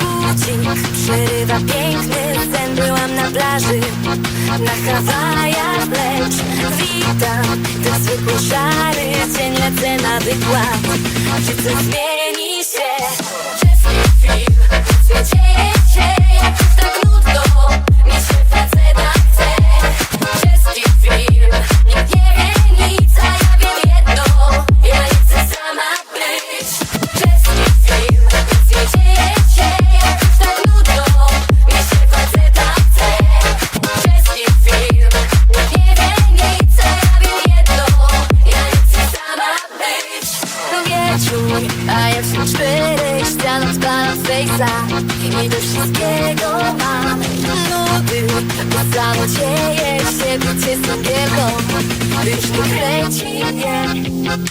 Budzik przerywa piękny sen. Byłam na plaży, na Hawajach lecz Witam, ten zwykły szary. Dzień Lecę na wykład, czy coś zmieni Wieczór, a ja w czterech ścianach zbalam fejsa I do wszystkiego mam nudy Bo samo dzieje się, bycie sądierką Już nie kręci mnie